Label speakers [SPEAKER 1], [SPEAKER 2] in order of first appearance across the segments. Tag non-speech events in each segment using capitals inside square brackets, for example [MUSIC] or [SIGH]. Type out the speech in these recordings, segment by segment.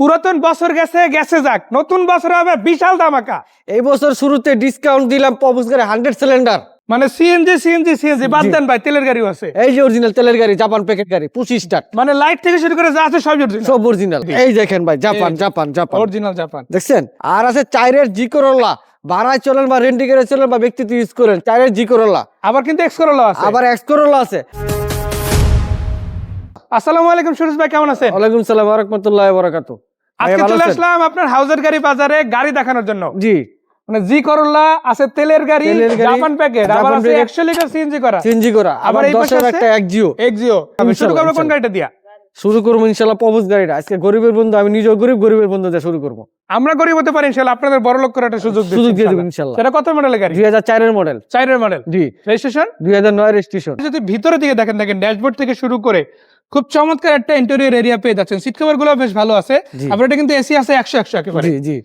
[SPEAKER 1] পুরাতন বছর গেছে গেছে যাক। নতুন বছর হবে বিশাল ধামাকা।
[SPEAKER 2] এই বছর শুরুতে ডিসকাউন্ট দিলাম গাড়ি হান্ড্রেড সিলিন্ডার
[SPEAKER 1] মানে সিএনজি সিএনজি সিএনজি বাদ দেন ভাই তেলের গাড়িও আছে।
[SPEAKER 2] এই যে অরিজিনাল তেলের গাড়ি জাপান প্যাকেট গাড়ি পঁচিশ স্টার
[SPEAKER 1] মানে লাইট থেকে শুরু করে যা আছে সব অরিজিনাল
[SPEAKER 2] সব অরিজিনাল এই দেখেন ভাই Japan Japan Japan
[SPEAKER 1] original Japan
[SPEAKER 2] দেখছেন? আর আছে চাইরের জি করোলা ভাড়ায় চলেন বা রেন্টি করে চলেন বা ব্যক্তিত্ব ইউজ করেন চাইরের জি করোলা
[SPEAKER 1] আবার কিন্তু এক্স করোলা আছে।
[SPEAKER 2] আবার এক্স করোলা আছে।
[SPEAKER 1] আসসালামু আলাইকুম সুরেশ ভাই কেমন আছেন?
[SPEAKER 2] ওয়ালাইকুম সালাম রহমতুল্লাহ বরাকাতু
[SPEAKER 1] আজকে চলে আসলাম আপনার হাউজের গাড়ি বাজারে গাড়ি দেখানোর জন্য।
[SPEAKER 2] জি।
[SPEAKER 1] মানে জি করোলা আছে তেলের গাড়ি জাপান প্যাকেট আবার আছে
[SPEAKER 2] প্যাকেট।
[SPEAKER 1] একশো লিটার সিএনজি করা।
[SPEAKER 2] সিএনজি করা।
[SPEAKER 1] আবার এই পাশে
[SPEAKER 2] একটা
[SPEAKER 1] এক্সিও শুরু করব কোন গাড়িটা দিয়া?
[SPEAKER 2] শুরু করব ইনশাল্লাহ পবুস গাড়িটা। আজকে গরিবের বন্ধু আমি নিজেও গরিব গরিবের বন্ধু দিয়ে শুরু করব।
[SPEAKER 1] আমরা গরিব হতে পারি ইনশাল্লাহ আপনাদের বড় লোক একটা সুযোগ
[SPEAKER 2] সুযোগ দিয়ে
[SPEAKER 1] ইনশাল্লাহ। সেটা কত মডেলের গাড়ি?
[SPEAKER 2] দুই হাজার চারের মডেল
[SPEAKER 1] চাইনের মডেল
[SPEAKER 2] জি।
[SPEAKER 1] রেজিস্ট্রেশন
[SPEAKER 2] দুই হাজার নয় রেজিস্ট্রেশন
[SPEAKER 1] যদি ভিতরে দিকে দেখেন দেখেন ড্যাশবোর্ড থেকে শুরু করে খুব চমৎকার একটা ইন্টেরিয়র এরিয়া পেয়ে যাচ্ছেন। সিট কভারগুলো বেশ ভালো আছে।
[SPEAKER 2] আপনার
[SPEAKER 1] আবার এটা কিন্তু এসি আছে একশো একশো একেবারে।
[SPEAKER 2] জি জি।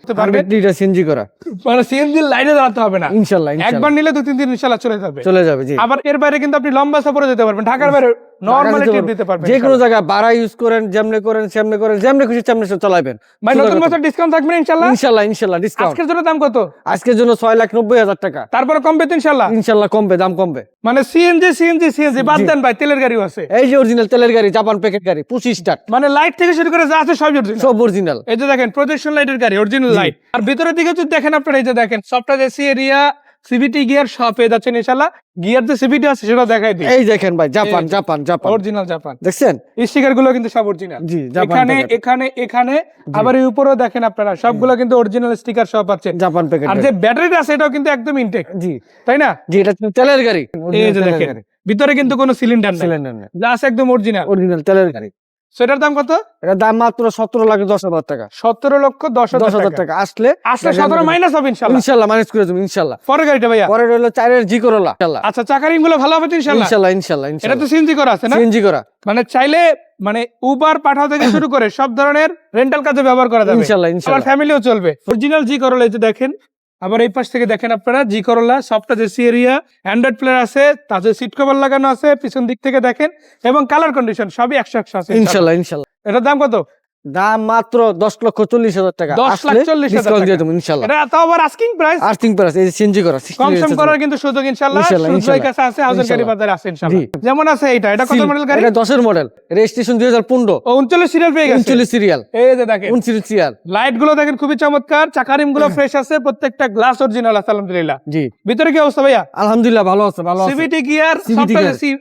[SPEAKER 2] লিটার সিএনজি করা।
[SPEAKER 1] মানে সিএনজি লাইনে দাঁড়াতে হবে না।
[SPEAKER 2] ইনশাল্লাহ।
[SPEAKER 1] একবার নিলে দু তিন দিন ইনশাল্লাহ চলে যাবে।
[SPEAKER 2] চলে যাবে জি।
[SPEAKER 1] আবার এর বাইরে কিন্তু আপনি লম্বা সফরে যেতে পারবেন। ঢাকার বাইরে নর্মালি দিতে পারবেন
[SPEAKER 2] যে কোনো জায়গায় ভাড়া ইউজ করেন যেমনে করেন সেমনে করেন যেমনে খুশি তেমনে চালাবেন
[SPEAKER 1] ভাই নতুন বছর ডিসকাউন্ট থাকবে না ইনশাল্লাহ?
[SPEAKER 2] ইনশাল্লাহ ইনশাল্লাহ ডিসকাউন্ট
[SPEAKER 1] আজকের জন্য দাম কত?
[SPEAKER 2] আজকের জন্য ছয় লাখ নব্বই হাজার টাকা।
[SPEAKER 1] তারপরে কমবে তো ইনশাল্লাহ?
[SPEAKER 2] ইনশাল্লাহ কমবে দাম কমবে।
[SPEAKER 1] মানে সিএনজি সিএনজি সিএনজি বাদ দেন ভাই তেলের গাড়িও আছে।
[SPEAKER 2] এই যে অরিজিনাল তেলের গাড়ি জাপান প্যাকেট গাড়ি পঁচিশ স্টার
[SPEAKER 1] মানে লাইট থেকে শুরু করে যা আছে সব অরিজিনাল
[SPEAKER 2] সব অরিজিনাল
[SPEAKER 1] এই যে দেখেন প্রজেকশন লাইটের গাড়ি অরিজিনাল লাইট আর ভিতরের দিকে যদি দেখেন আপনারা এই যে দেখেন software AC area CVT gear সব পেয়ে যাচ্ছেন ইনশাল্লাহ গিয়ার যে সিভিটি আছে সেটা দেখাই দিই
[SPEAKER 2] এই দেখেন ভাই Japan Japan Japan
[SPEAKER 1] original Japan
[SPEAKER 2] দেখছেন?
[SPEAKER 1] স্টিকারগুলো কিন্তু সব অরিজিনাল
[SPEAKER 2] জি
[SPEAKER 1] এখানে এখানে এখানে আবার এই উপরেও দেখেন আপনারা সবগুলো কিন্তু অরিজিনাল স্টিকার সব পাচ্ছেন
[SPEAKER 2] জাপান প্যাকেট
[SPEAKER 1] আর যে ব্যাটারিটা আছে এটাও কিন্তু একদম ইনটেক
[SPEAKER 2] জি।
[SPEAKER 1] তাই না?
[SPEAKER 2] জি এটা তেলের গাড়ি।
[SPEAKER 1] এই যে দেখেন ভিতরে কিন্তু কোনো সিলিন্ডার নেই।
[SPEAKER 2] সিলিন্ডার নেই।
[SPEAKER 1] যা আছে একদম অরিজিনাল
[SPEAKER 2] অরিজিনাল তেলের গাড়ি।
[SPEAKER 1] সেটার দাম কত?
[SPEAKER 2] এটা দাম মাত্র সতেরো লাখ দশ হাজার টাকা।
[SPEAKER 1] সতেরো লক্ষ দশ হাজার টাকা।
[SPEAKER 2] আসলে
[SPEAKER 1] আসলে সতেরো মাইনাস হবে ইনশাল্লাহ।
[SPEAKER 2] ইনশাল্লাহ ম্যানেজ করে দেবো ইনশাল্লাহ।
[SPEAKER 1] পরের গাড়িটা ভাইয়া।
[SPEAKER 2] পরে রইল চারের জি করোলা।
[SPEAKER 1] আচ্ছা চাকারিংগুলো ভালো হবে ইনশাল্লাহ?
[SPEAKER 2] ইনশাল্লাহ ইনশাল্লাহ
[SPEAKER 1] এটা তো সিএনজি করা আছে না?
[SPEAKER 2] সিএনজি করা।
[SPEAKER 1] মানে চাইলে মানে উবার পাঠাও থেকে শুরু করে সব ধরনের রেন্টাল কাজে ব্যবহার করা যাবে।
[SPEAKER 2] ইনশাল্লাহ ইনশাল্লাহ।
[SPEAKER 1] ফ্যামিলিও চলবে। অরিজিনাল জি করলা এই যে দেখেন আবার এই পাশ থেকে দেখেন আপনারা জি করলা সবটা জেসি এরিয়া অ্যান্ড্রয়েড প্লেয়ার আছে তাতে সিট কভার লাগানো আছে পিছন দিক থেকে দেখেন এবং কালার কন্ডিশন সবই একশো একশো আছে। ইনশাল্লাহ
[SPEAKER 2] ইনশাল্লাহ
[SPEAKER 1] এটার দাম কত
[SPEAKER 2] দাম মাত্র দশ লক্ষ চল্লিশ হাজার টাকা।
[SPEAKER 1] 10 লাখ 40 হাজার
[SPEAKER 2] ইনশাল্লাহ।
[SPEAKER 1] এটা তাও আবার আস্কিং প্রাইস
[SPEAKER 2] এই সিএনজি করা 60
[SPEAKER 1] কম সম
[SPEAKER 2] লিটার
[SPEAKER 1] করার কিন্তু সুযোগ ইনশাল্লাহ। সুযোগ কাছে আছে হাউজের গাড়ি বাজারে আছে ইনশাল্লাহ। যেমন আছে এটা এটা কত মডেল গাড়ি?
[SPEAKER 2] এটা দশের মডেল রেজিস্ট্রেশন দুই হাজার পনেরো।
[SPEAKER 1] ও উনচল্লিশ সিরিয়াল পেয়ে গেছে।
[SPEAKER 2] উনচল্লিশ সিরিয়াল
[SPEAKER 1] এই যে দেখেন।
[SPEAKER 2] সিরিয়াল
[SPEAKER 1] লাইটগুলো দেখেন খুবই চমৎকার। চাকারিমগুলো ফ্রেশ [COUGHS] আছে প্রত্যেকটা গ্লাস অরিজিনাল আছে আলহামদুলিল্লাহ।
[SPEAKER 2] জি।
[SPEAKER 1] ভিতরে কি অবস্থা ভাইয়া?
[SPEAKER 2] আলহামদুলিল্লাহ ভালো আছে ভালো আছে।
[SPEAKER 1] CVT gear.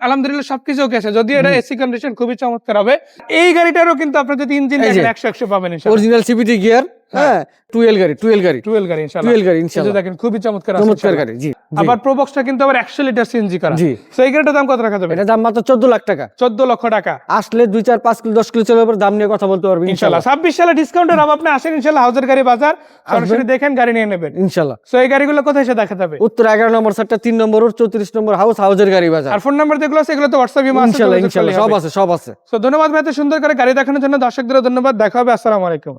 [SPEAKER 1] আলহামদুলিল্লাহ সবকিছু ওকে আছে। যদি এটা এসি কন্ডিশন খুবই চমৎকার হবে। এই গাড়িটারও কিন্তু আপনি যদি ইঞ্জিন
[SPEAKER 2] যে।
[SPEAKER 1] পাবেন ইনশাআল্লাহ।
[SPEAKER 2] অরিজিনাল গিয়ার হ্যাঁ। টুয়েল গাড়ি টুয়েল গাড়ি।
[SPEAKER 1] টুয়েল গাড়ি ইনশাআল্লাহ।
[SPEAKER 2] টুয়েল গাড়ি
[SPEAKER 1] এই দেখেন খুবই চমৎকার
[SPEAKER 2] চমৎকার গাড়ি জি।
[SPEAKER 1] আবার প্রোবক্সটা কিন্তু আবার একশো লিটার সিএনজি করা।
[SPEAKER 2] জি।
[SPEAKER 1] তো এই গাড়িটার দাম কত রাখা যাবে?
[SPEAKER 2] এটা দাম মাত্র চোদ্দ লাখ টাকা।
[SPEAKER 1] চোদ্দ লক্ষ টাকা।
[SPEAKER 2] আসলে দুই চার পাঁচ কিলো দশ কিলো চলে দাম নিয়ে কথা বলতে
[SPEAKER 1] ইনশাল্লাহ। ছাব্বিশ সালে ডিসকাউন্টের আপনি আসেন ইনশাল্লাহ হাউজের গাড়ি বাজার। সরাসরি দেখেন গাড়ি নিয়ে নেবেন।
[SPEAKER 2] ইনশাল্লাহ।
[SPEAKER 1] তো এই গাড়িগুলো কোথায় এসে দেখা যাবে?
[SPEAKER 2] উত্তর এগারো নম্বর সাতটা তিন নম্বর চৌত্রিশ নম্বর হাউস হাউজের গাড়ি বাজার।
[SPEAKER 1] আর ফোন নাম্বার যেগুলো আছে এগুলো তো হোয়াটসঅ্যাপ
[SPEAKER 2] ইনশাল্লাহ ইনশাল্লাহ সব আছে সব আছে।
[SPEAKER 1] তো ধন্যবাদ ভাই এত সুন্দর করে গাড়ি দেখানোর জন্য। দর্শকদের ধন্যবাদ। দেখা হবে আসসালামু আলাইকুম।